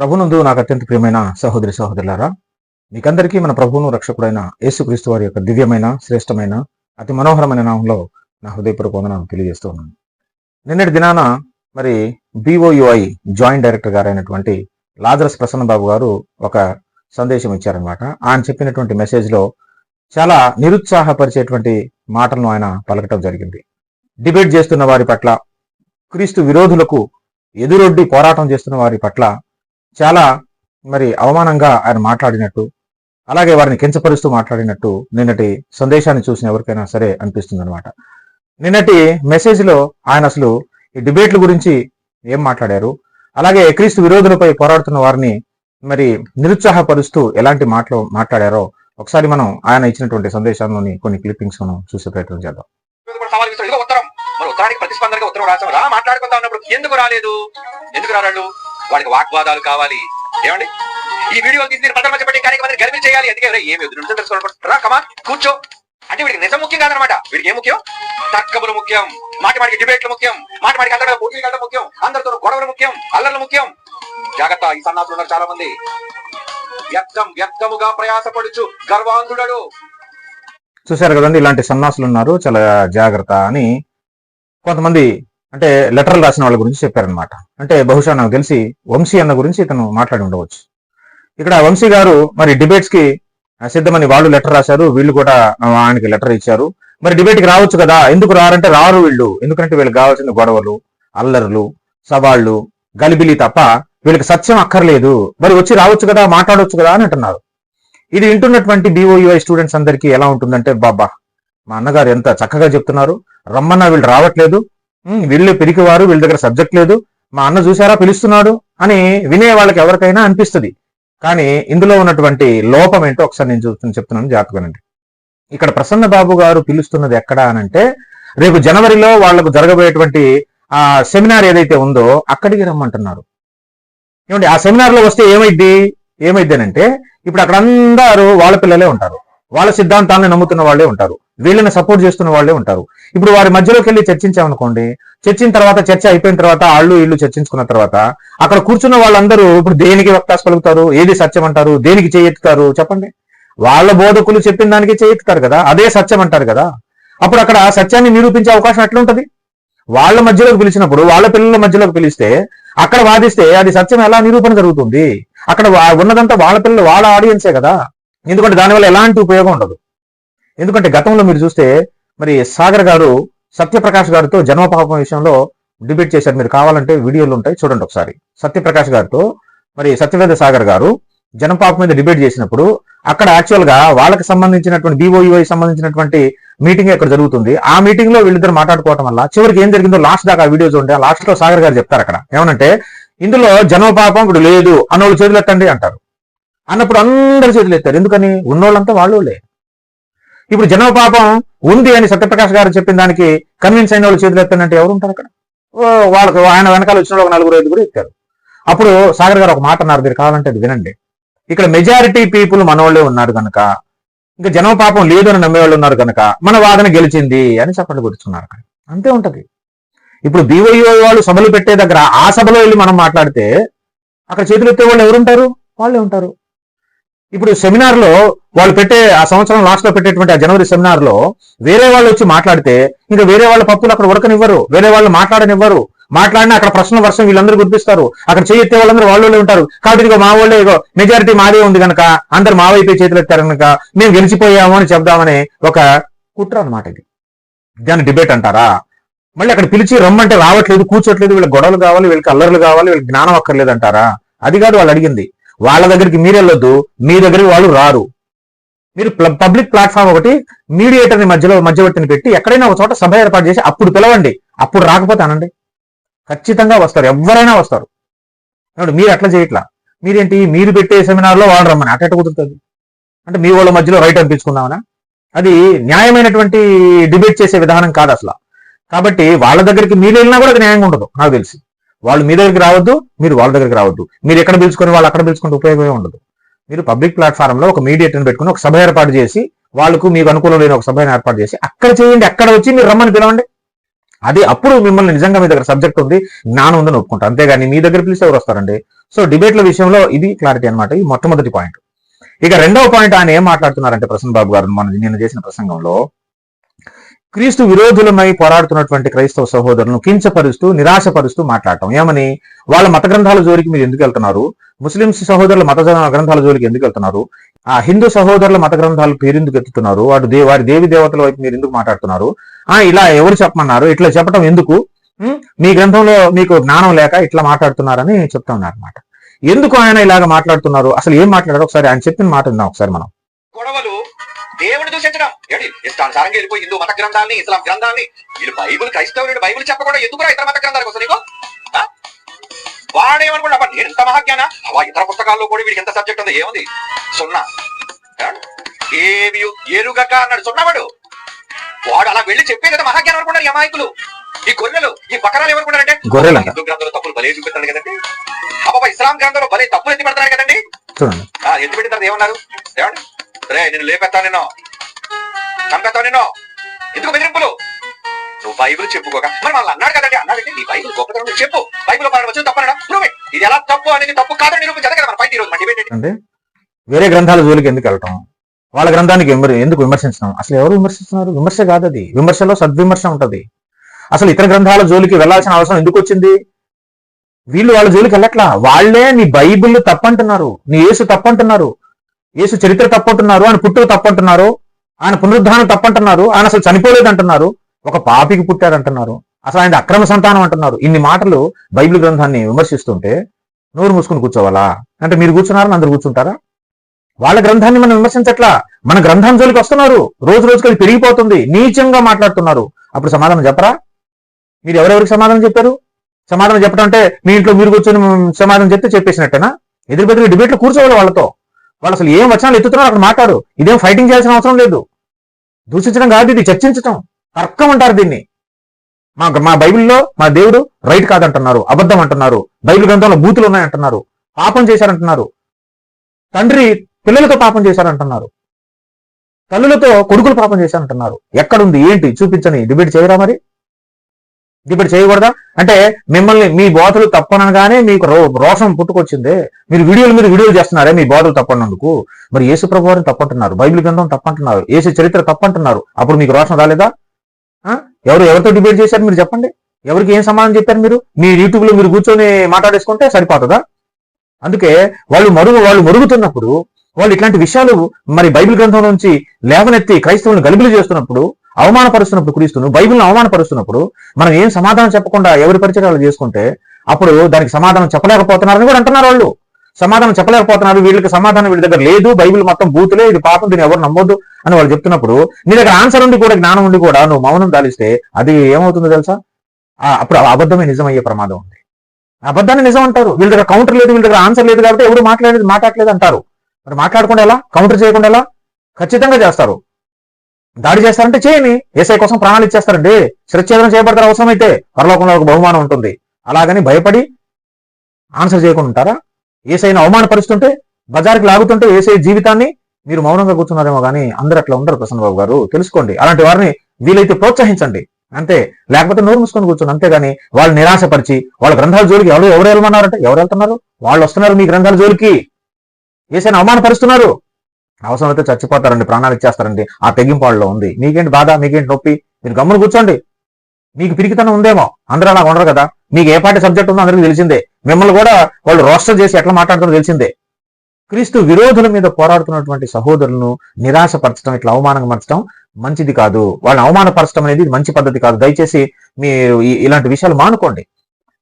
ప్రభునందు నాకు అత్యంత ప్రియమైన సహోదరి సహోదరులారా మీకందరికీ మన ప్రభువును రక్షకుడైన యేసుక్రీస్తు వారి యొక్క దివ్యమైన శ్రేష్టమైన అతి మనోహరమైన నామంలో నా హృదయపూర్వక వందనాలు తెలియజేస్తూ ఉన్నాను. నిన్నటి దినాన మరి బిఓయుఐ జాయింట్ డైరెక్టర్ గారైనటువంటి లాజరస్ ప్రసన్న బాబు గారు ఒక సందేశం ఇచ్చారనమాట ఆయన చెప్పినటువంటి మెసేజ్లో చాలా నిరుత్సాహపరిచేటువంటి మాటలను ఆయన పలకటం జరిగింది. డిబేట్ చేస్తున్న వారి పట్ల క్రీస్తు విరోధులకు ఎదురొడ్డి పోరాటం చేస్తున్న వారి పట్ల చాలా మరి అవమానంగా ఆయన మాట్లాడినట్టు అలాగే వారిని కించపరుస్తూ మాట్లాడినట్టు నిన్నటి సందేశాన్ని చూసిన ఎవరికైనా సరే అనిపిస్తుంది అనమాట నిన్నటి మెసేజ్లో ఆయన అసలు ఈ డిబేట్ల గురించి ఏం మాట్లాడారు? అలాగే క్రీస్తు విరోధులపై పోరాడుతున్న వారిని మరి నిరుత్సాహపరుస్తూ ఎలాంటి మాటలు మాట్లాడారో ఒకసారి మనం ఆయన ఇచ్చినటువంటి సందేశాల్లోని కొన్ని క్లిప్పింగ్స్ మనం చూసే ప్రయత్నం చేద్దాం. ఉత్తరం మరి ఉత్తరానికి ప్రతిస్పందనగా ఉత్తరం రాసాం రా మాట్లాడుకుందాం ఎందుకు రాలేదు? ఎందుకు రారాడు వాడికి వాగ్వాదాలు కావాలి. ఏమండి? ఈ వీడియో తీసి మీరు ప్రజల మధ్య పెట్టి కార్యక్రమాన్ని గర్వి చేయాలి. అందుకే ఏమి కమా కూర్చో. అంటే వీడికి నిజం ముఖ్యం కాదనమాట. వీడికి ఏం ముఖ్యం? తర్కములు ముఖ్యం. మాటి మాటికి డిబేట్లు ముఖ్యం. మాటి మాటికి అందరూ పోటీలు కట్టడం ముఖ్యం. అందరితో గొడవలు ముఖ్యం. అల్లర్లు ముఖ్యం. జాగ్రత్త ఈ సన్నాసులు ఉన్నారు చాలా మంది వ్యర్థం వ్యర్థముగా ప్రయాసపడుచు గర్వాంధుడడు. చూశారు కదండి ఇలాంటి సన్నాసులు ఉన్నారు. చాలా జాగ్రత్త అని కొంతమంది అంటే లెటర్లు రాసిన వాళ్ళ గురించి చెప్పారనమాట అంటే బహుశా నాకు తెలిసి వంశీ అన్న గురించి ఇతను మాట్లాడి ఉండవచ్చు. ఇక్కడ వంశీ గారు మరి డిబేట్స్కి సిద్ధమని వాళ్ళు లెటర్ రాశారు వీళ్ళు కూడా ఆయనకి లెటర్ ఇచ్చారు. మరి డిబేట్కి రావచ్చు కదా ఎందుకు రారంటే రారు వీళ్ళు. ఎందుకంటే వీళ్ళకి కావాల్సిన గొడవలు అల్లర్లు సవాళ్ళు గలిబిలి తప్ప వీళ్ళకి సత్యం అక్కర్లేదు. మరి వచ్చి రావచ్చు కదా మాట్లాడవచ్చు కదా అని అంటున్నారు. ఇది వింటున్నటువంటి బీఓయూఐ స్టూడెంట్స్ అందరికీ ఎలా ఉంటుందంటే బాబా మా అన్నగారు ఎంత చక్కగా చెప్తున్నారు. రమ్మన్నా వీళ్ళు రావట్లేదు. వీళ్ళు పిరికివారు వీళ్ళ దగ్గర సబ్జెక్ట్ లేదు. మా అన్న చూసారా పిలుస్తున్నాడు అని వినే వాళ్ళకి ఎవరికైనా అనిపిస్తుంది. కానీ ఇందులో ఉన్నటువంటి లోపం ఏంటో ఒకసారి నేను చూస్తున్న చెప్తున్నాను జాగ్రత్తగానండి ఇక్కడ ప్రసన్న బాబు గారు పిలుస్తున్నది ఎక్కడ అనంటే రేపు జనవరిలో వాళ్ళకు జరగబోయేటువంటి ఆ సెమినార్ ఏదైతే ఉందో అక్కడికి రమ్మంటున్నారు. ఏమండి ఆ సెమినార్లో వస్తే ఏమైద్ది? ఏమైద్ది అంటే ఇప్పుడు అక్కడ అందరూ వాళ్ళ పిల్లలే ఉంటారు. వాళ్ళ సిద్ధాంతాలను నమ్ముతున్న వాళ్ళే ఉంటారు. వీళ్ళని సపోర్ట్ చేస్తున్న వాళ్ళే ఉంటారు. ఇప్పుడు వారి మధ్యలోకి వెళ్ళి చర్చించామనుకోండి చర్చిన తర్వాత చర్చ అయిపోయిన తర్వాత ఆళ్ళు ఇళ్ళు చర్చించుకున్న తర్వాత అక్కడ కూర్చున్న వాళ్ళందరూ ఇప్పుడు దేనికి వక్తాస్ పలుకుతారు ఏది సత్యం అంటారు దేనికి చేయెత్తుతారు చెప్పండి. వాళ్ళ బోధకులు చెప్పిన దానికి చేయెత్తుతారు కదా అదే సత్యం అంటారు కదా. అప్పుడు అక్కడ సత్యాన్ని నిరూపించే అవకాశం ఎట్లుంటది? వాళ్ళ మధ్యలోకి పిలిచినప్పుడు వాళ్ళ పిల్లల మధ్యలోకి పిలిస్తే అక్కడ వాదిస్తే అది సత్యం ఎలా నిరూపణ జరుగుతుంది? అక్కడ వా- ఉన్నదంతా వాళ్ళ పిల్లలు వాళ్ళ ఆడియన్సే కదా. ఎందుకంటే దానివల్ల ఎలాంటి ఉపయోగం ఉండదు. ఎందుకంటే గతంలో మీరు చూస్తే మరి సాగర్ గారు సత్యప్రకాష్ గారితో జన్మపాపం విషయంలో డిబేట్ చేశారు. మీరు కావాలంటే వీడియోలు ఉంటాయి చూడండి ఒకసారి. సత్యప్రకాష్ గారితో మరి సత్యవేద సాగర్ గారు జనపాపం మీద డిబేట్ చేసినప్పుడు అక్కడ యాక్చువల్గా వాళ్ళకి సంబంధించినటువంటి బీఓఈ సంబంధించినటువంటి మీటింగ్ ఇక్కడ జరుగుతుంది ఆ మీటింగ్లో వీళ్ళిద్దరు మాట్లాడుకోవటం వల్ల చివరికి ఏం జరిగిందో లాస్ట్ దాకా వీడియోస్ వీడియో చూడండి లాస్ట్లో సాగర్ గారు చెప్తారు అక్కడ. ఏమనంటే ఇందులో జన్మపాపం ఇప్పుడు లేదు అన్నోళ్ళు చేతులు ఎత్తండి అంటారు. అన్నప్పుడు అందరు చేతులు ఎత్తారు. ఎందుకని? ఉన్నోళ్ళంతా వాళ్ళోళ్ళే. ఇప్పుడు జన్మపాపం ఉంది అని సత్యప్రకాష్ గారు చెప్పిన దానికి కన్విన్స్ అయిన వాళ్ళు చేతులు ఎత్తానంటే ఎవరు ఉంటారు అక్కడ? ఓ, వాళ్ళకు ఆయన వెనకాల వచ్చిన వాళ్ళు ఒక నలుగురు ఐదుగురు ఎత్తారు. అప్పుడు సాగర్ గారు ఒక మాట అన్నారు మీరు కావాలంటే అది వినండి. ఇక్కడ మెజారిటీ పీపుల్ మనోళ్ళే ఉన్నారు కనుక ఇంకా జనం పాపం లేదు అని నమ్మేవాళ్ళు ఉన్నారు కనుక మన వాదన గెలిచింది అని చప్పట్లు కొడుతున్నారు అక్కడ. అంతే ఉంటది. ఇప్పుడు బీవైఓ వాళ్ళు సభలు పెట్టే దగ్గర ఆ సభలో వెళ్ళి మనం మాట్లాడితే అక్కడ చేతులు ఎత్తే వాళ్ళు ఎవరుంటారు? వాళ్ళే ఉంటారు. ఇప్పుడు సెమినార్లో వాళ్ళు పెట్టే ఆ సంవత్సరం లాస్ట్లో పెట్టేటువంటి ఆ జనవరి సెమినార్లో వేరే వాళ్ళు వచ్చి మాట్లాడితే ఇంకా వేరే వాళ్ళ పప్పులు అక్కడ ఉడకనివ్వరు వేరే వాళ్ళు మాట్లాడనివ్వరు. మాట్లాడినా అక్కడ ప్రశ్న వర్షం వీళ్ళందరూ గుర్తిస్తారు. అక్కడ చేయెత్తే వాళ్ళందరూ వాళ్ళే ఉంటారు. కాబట్టి ఇదిగో మా వాళ్ళే ఇగో మెజారిటీ మాదే ఉంది కనుక అందరు మా వైపే చేతులు ఎత్తారు కనుక మేము గెలిచిపోయాము అని చెప్దామని ఒక కుట్ర అనమాట ఇది. దాన్ని డిబేట్ అంటారా? మళ్ళీ అక్కడ పిలిచి రమ్మంటే రావట్లేదు కూర్చోట్లేదు వీళ్ళకి గొడవలు కావాలి వీళ్ళకి అల్లర్లు కావాలి వీళ్ళకి జ్ఞానం అక్కర్లేదు అంటారా అది కాదు వాళ్ళు అడిగింది. వాళ్ళ దగ్గరికి మీరు వెళ్ళొద్దు మీ దగ్గరికి వాళ్ళు రారు. మీరు పబ్లిక్ ప్లాట్ఫామ్ ఒకటి మీడియేటర్ని మధ్యలో మధ్యవర్తిని పెట్టి ఎక్కడైనా ఒక చోట సభ ఏర్పాటు చేసి అప్పుడు పిలవండి. అప్పుడు రాకపోతే అనండి. ఖచ్చితంగా వస్తారు. ఎవరైనా వస్తారు. మీరు అట్లా చేయట్లా? మీరేంటి? మీరు పెట్టే సెమినార్లో వాళ్ళు రమ్మని. అట్ట కుదురుతుంది? అంటే మీ వాళ్ళ మధ్యలో రైట్ అనిపించుకుందామనా? అది న్యాయమైనటువంటి డిబేట్ చేసే విధానం కాదు అసలు. కాబట్టి వాళ్ళ దగ్గరికి మీరు వెళ్ళినా కూడా అది న్యాయంగా ఉండదు నాకు తెలిసి. వాళ్ళు మీ దగ్గరికి రావద్దు మీరు వాళ్ళ దగ్గరికి రావద్దు. మీరు ఎక్కడ పిలుచుకొని వాళ్ళు అక్కడ పిలుచుకుంటే ఉపయోగమే ఉండదు. మీరు పబ్లిక్ ప్లాట్ఫామ్లో ఒక మీడియేటర్ని పెట్టుకుని ఒక సభ ఏర్పాటు చేసి వాళ్ళకు మీకు అనుకూలం లేని ఒక సభను ఏర్పాటు చేసి అక్కడ చేయండి అక్కడ వచ్చి మీరు రమ్మని పిలవండి. అది అప్పుడు మిమ్మల్ని నిజంగా మీ దగ్గర సబ్జెక్ట్ ఉంది జ్ఞానం ఉందని ఒప్పుకుంటారు అంతేగాని మీ దగ్గర పిలిచి ఎవరు వస్తారండి? సో డిబేట్ల విషయంలో ఇది క్లారిటీ అన్నమాట ఈ మొట్టమొదటి పాయింట్ ఇక రెండవ పాయింట్ ఆయన ఏం మాట్లాడుతున్నారంటే ప్రసన్న బాబు గారు మన నేను చేసిన ప్రసంగంలో క్రీస్తు విరోధులమై పోరాడుతున్నటువంటి క్రైస్తవ సహోదరులను కించపరుస్తూ నిరాశపరుస్తూ మాట్లాడటం. ఏమని? వాళ్ళ మత గ్రంథాల జోలికి మీరు ఎందుకు వెళ్తున్నారు? ముస్లింస్ సహోదరుల మత గ్రంథాల జోలికి ఎందుకు వెళ్తున్నారు? ఆ హిందూ సహోదరుల మత గ్రంథాలు పేరు ఎందుకు ఎత్తుతున్నారు? వాడు దే వారి దేవి దేవతల వైపు మీరు ఎందుకు మాట్లాడుతున్నారు? ఆ ఇలా ఎవరు చెప్పమన్నారు? ఇట్లా చెప్పడం ఎందుకు? మీ గ్రంథంలో మీకు జ్ఞానం లేక ఇట్లా మాట్లాడుతున్నారని చెప్తా ఉన్నారు అనమాట ఎందుకు ఆయన ఇలాగ మాట్లాడుతున్నారు? అసలు ఏం మాట్లాడారు? ఒకసారి ఆయన చెప్పిన మాట విందాం ఒకసారి మనం. గొడవలు. దేవుని దూషించడం. ఏంటి ఇష్టానుసారంగా వెళ్ళిపోయి హిందూ మత గ్రంథాలని ఇస్లాం గ్రంథాలని వీళ్ళు బైబుల్ క్రైస్తవులు బైబుల్ చెప్పకుండా ఎందుకు ఇతర మత గ్రంథాలకు వస్తుంది నీకు? వాడేమనుకుంటా అబ్బా, నేను ఇంత మహాజ్ఞాన? అవ్వ ఇతర పుస్తకాల్లో కూడా వీడికి ఎంత సబ్జెక్ట్ ఉంది? ఏముంది? సున్నా? ఏవి ఎరుగక అన్నాడు. సున్నవాడు వాడు. అలా వెళ్ళి చెప్పే కదా మహాజ్ఞానం అనుకుంటారు ఈ అమాయకులు. ఈ గొర్రెలు ఈ బకరాలు ఏమనుకుంటారంటే గొర్రెలంట. హిందూ గ్రంథంలో తప్పులు భలే చూపిస్తాడు కదండి. అబ్బాబా ఇస్లాం గ్రంథంలో భలే తప్పులు ఎత్తి పెడతాడు కదండి. ఎత్తి పెట్టిన తర్వాత ఏమన్నారు? ఏమండి? రే నేను లేపెత్తా నేను. చంపెత్తా నేను. ఎందుకు బెదిరింపులు? నువ్వు బైబిల్ చెప్పుకోక. మరి వాళ్ళు అన్నాడు కదండి అన్నాడంటే నీ బైబిల్ గొప్పతనం నువ్వు చెప్పు బైబిల్ పాడవచ్చు వచ్చి తప్పనడా ఇది ఎలా తప్పు అనేది తప్పు కాదని నిరూపించదు కదా మన పైన ఈరోజు మన డిబేట్ అంటే వేరే గ్రంథాల జోలికి ఎందుకు వెళ్ళటం? వాళ్ళ గ్రంథానికి ఎందుకు విమర్శించడం? అసలు ఎవరు విమర్శిస్తున్నారు? విమర్శ కాదు అది. విమర్శలో సద్విమర్శ ఉంటది. అసలు ఇతర గ్రంథాల జోలికి వెళ్ళాల్సిన అవసరం ఎందుకు వచ్చింది? వీళ్ళు వాళ్ళ జోలికి వెళ్ళట్లా? వాళ్ళే నీ బైబిల్ తప్పంటున్నారు. నీ యేసు తప్పంటున్నారు. యేసు చరిత్ర తప్పంటున్నారు ఆయన పుట్టుక తప్పంటున్నారు ఆయన పునరుద్ధానం తప్పంటున్నారు ఆయన అసలు చనిపోలేదు అంటున్నారు ఒక పాపికి పుట్టాడంటున్నారు అసలు ఆయన అక్రమ సంతానం అంటున్నారు. ఇన్ని మాటలు బైబిల్ గ్రంథాన్ని విమర్శిస్తుంటే నోరు మూసుకుని కూర్చోవాలా? అంటే మీరు కూర్చున్నారని అందరు కూర్చుంటారా? వాళ్ళ గ్రంథాన్ని మనం విమర్శించట్లా? మన గ్రంథం జోలికి వస్తున్నారు రోజు రోజుకి అది పెరిగిపోతుంది నీచంగా మాట్లాడుతున్నారు. అప్పుడు సమాధానం చెప్పరా? మీరు ఎవరెవరికి సమాధానం చెప్పారు? సమాధానం చెప్పడం అంటే మీ ఇంట్లో మీరు కూర్చొని సమాధానం చెప్తే చెప్పేసినట్టేనా? ఎదురు బెదిరి డిబేట్లో కూర్చోవాలి వాళ్ళతో. వాళ్ళు అసలు ఏం వచనాలు ఎత్తుతున్నారు అక్కడ మాట్లాడు. ఇదేం ఫైటింగ్ చేయాల్సిన అవసరం లేదు. దూషించడం కాదు ఇది చర్చించటం. తర్కం అంటారు దీన్ని. మా మా బైబిల్లో మా దేవుడు రైట్ కాదంటున్నారు అబద్ధం అంటున్నారు బైబిల్ గ్రంథంలో బూతులు ఉన్నాయంటున్నారు పాపం చేశారంటున్నారు. తండ్రి పిల్లలతో పాపం చేశారంటున్నారు. తల్లులతో కొడుకులు పాపం చేశారంటున్నారు. ఎక్కడుంది ఏంటి చూపించని డిబేట్ చేయరా మరి? ఇప్పుడు చేయకూడదా? అంటే మిమ్మల్ని మీ బోధలు తప్పనగానే మీకు రో- రోషం పుట్టుకొచ్చింది. మీరు వీడియోలు మీరు వీడియోలు చేస్తున్నారే మీ బోధలు తప్పనందుకు. మరి యేసు ప్రభువారిని తప్పంటున్నారు. బైబిల్ గ్రంథం తప్పంటున్నారు. యేసు చరిత్ర తప్పంటున్నారు. అప్పుడు మీకు రోషం రాలేదా? ఎవరు ఎవరితో డిబేట్ చేశారు మీరు చెప్పండి. ఎవరికి ఏం సమాధానం చెప్పారు మీరు? మీ యూట్యూబ్లో మీరు కూర్చొని మాట్లాడేసుకుంటే సరిపోతుందా? అందుకే వాళ్ళు మరుగు వాళ్ళు మరుగుతున్నప్పుడు వాళ్ళు ఇట్లాంటి విషయాలు మరి బైబిల్ గ్రంథం నుంచి లేవనెత్తి క్రైస్తవులను గలిబిలి చేస్తున్నప్పుడు అవమానపరుస్తున్నప్పుడు క్రీస్తును బైబిల్ని అవమానపరుస్తున్నప్పుడు మనం ఏం సమాధానం చెప్పకుండా ఎవరి పరిచయాలు చేసుకుంటే అప్పుడు దానికి సమాధానం చెప్పలేకపోతున్నారని కూడా అంటున్నారు వాళ్ళు. సమాధానం చెప్పలేకపోతున్నారు వీళ్ళకి సమాధానం వీళ్ళ దగ్గర లేదు బైబిల్ మొత్తం బూతులే ఇది పాపం దీన్ని ఎవరు నమ్మొద్దు అని వాళ్ళు చెప్తున్నప్పుడు నీ దగ్గర ఆన్సర్ ఉండి కూడా జ్ఞానం ఉండి కూడా నువ్వు మౌనం దాలిస్తే అది ఏమవుతుందో తెలుసా? ఆ, అప్పుడు అబద్ధమే నిజమయ్యే ప్రమాదం ఉంది. అబద్ధాన్ని నిజం అంటారు. వీళ్ళ దగ్గర కౌంటర్ లేదు వీళ్ళ దగ్గర ఆన్సర్ లేదు కాబట్టి ఎవరు మాట్లాడేది మాట్లాడలేదు అంటారు. మరి మాట్లాడకుండా ఎలా? కౌంటర్ చేయకుండా ఎలా? ఖచ్చితంగా చేస్తారు. దాడి చేస్తారంటే చేయని ఏసఐ కోసం ప్రాణాలు ఇచ్చేస్తారండి. శిరచ్ఛేదనం చేయబడతారు అవసరమైతే పరలోకంలో ఒక బహుమానం ఉంటుంది. అలాగని భయపడి ఆన్సర్ చేయకుండా ఉంటారా? ఏసైని అవమానపరుస్తుంటే బజార్కి లాగుతుంటే ఏసై జీవితాన్ని మీరు మౌనంగా కూర్చున్నారేమో కానీ అందరు అట్లా ఉండరు ప్రసన్నబాబు గారు. తెలుసుకోండి. అలాంటి వారిని వీలైతే ప్రోత్సహించండి. అంతే. లేకపోతే నోరు మూసుకొని కూర్చోండి. అంతేగాని వాళ్ళు నిరాశపరిచి వాళ్ళ గ్రంథాల జోలికి ఎవరు ఎవరు వెళ్ళమన్నారంటే ఎవరు వెళ్తున్నారు? వాళ్ళు వస్తున్నారు మీ గ్రంథాల జోలికి. ఏసైనా అవమానపరుస్తున్నారు. అవసరమైతే చచ్చిపోతారండి ప్రాణాలు ఇచ్చేస్తారండి. ఆ తెగింపాళ్ళలో ఉంది. మీకేంటి బాధ? మీకేంటి నొప్పి? మీరు గమ్మున కూర్చోండి. మీకు పిరికితనం ఉందేమో? అందరూ అలా ఉండరు కదా? మీకు ఏ పార్టీ సబ్జెక్ట్ ఉందో అందరికీ తెలిసిందే. మిమ్మల్ని కూడా వాళ్ళు రోస్టర్ చేసి ఎట్లా మాట్లాడుతారో తెలిసిందే. క్రీస్తు విరోధుల మీద పోరాడుతున్నటువంటి సహోదరులను నిరాశపరచడం ఇట్లా అవమానపరచడం మంచిది కాదు. వాళ్ళని అవమానపరచడం అనేది మంచి పద్ధతి కాదు. దయచేసి మీరు ఈ- ఇలాంటి విషయాలు మానుకోండి.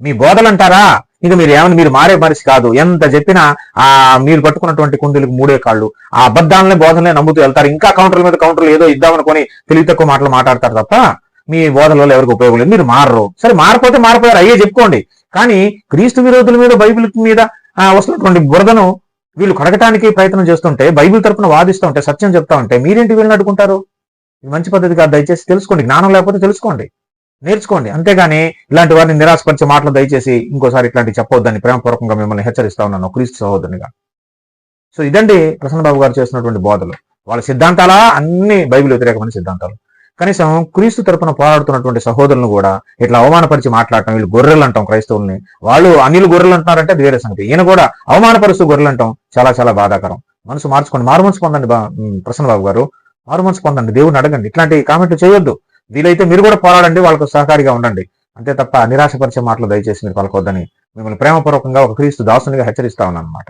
మీ బోధలు అంటారా ఇక మీరు ఏమన్నా మీరు మారే మనిషి కాదు. ఎంత చెప్పినా ఆ మీరు పట్టుకున్నటువంటి కుండీలకు మూడే కాళ్ళు. ఆ అబద్ధాలనే బోధనలే నమ్ముతూ వెళ్తారు. ఇంకా కౌంటర్ల మీద కౌంటర్లు ఏదో ఇద్దామనుకొని తెలివి తక్కువ మాటలు మాట్లాడతారు తప్ప మీ బోధనలలో ఎవరికి ఉపయోగం లేదు. మీరు మారరు. సరే మారిపోతే మారిపోయారు. అయ్యే చెప్పుకోండి. కానీ క్రీస్తు విరోధుల మీద బైబిల్ మీద వస్తున్నటువంటి బురదను వీళ్ళు కడగటానికి ప్రయత్నం చేస్తుంటే బైబిల్ తరపున వాదిస్తూ ఉంటే సత్యం చెప్తా ఉంటే మీరేంటి వీళ్ళని అడుగుంటారు? మంచి పద్ధతి కాదు. దయచేసి తెలుసుకోండి. జ్ఞానం లేకపోతే తెలుసుకోండి. నేర్చుకోండి. అంతేగాని ఇలాంటి వారిని నిరాశపరిచే మాటలు దయచేసి ఇంకోసారి ఇట్లాంటి చెప్పొద్దని ప్రేమపూర్వకంగా మిమ్మల్ని హెచ్చరిస్తా ఉన్నాను. క్రీస్తు సహోదరునిగా. సో ఇదండి ప్రసన్న బాబు గారు చేస్తున్నటువంటి బోధలు. వాళ్ళ సిద్ధాంతాలా? అన్ని బైబిల్ వ్యతిరేకమైన సిద్ధాంతాలు. కనీసం క్రీస్తు తరపున పోరాడుతున్నటువంటి సహోదరులను కూడా ఇట్లా అవమానపరిచి మాట్లాడటం వీళ్ళు గొర్రెలు అంటాం క్రైస్తవుల్ని. వాళ్ళు అనిలు గొర్రెలు అంటున్నారంటే అది వేరే సంగతి. ఈయన కూడా అవమానపరుస్తూ గొర్రెలు అంటాం చాలా చాలా బాధాకరం. మనసు మార్చుకోండి. మారు మనసు పొందండి ప్రసన్న బాబు గారు. మారు మనసు పొందండి. దేవుని అడగండి. ఇట్లాంటి కామెంట్లు చేయొద్దు. వీలైతే మీరు కూడా పోరాడండి వాళ్ళకు సహకారిగా ఉండండి. అంతే తప్ప నిరాశపరిచే మాటలు దయచేసి మీరు పలకొద్దని మిమ్మల్ని ప్రేమపూర్వకంగా ఒక క్రీస్తు దాసునిగా హెచ్చరిస్తా ఉన్నాను అనమాట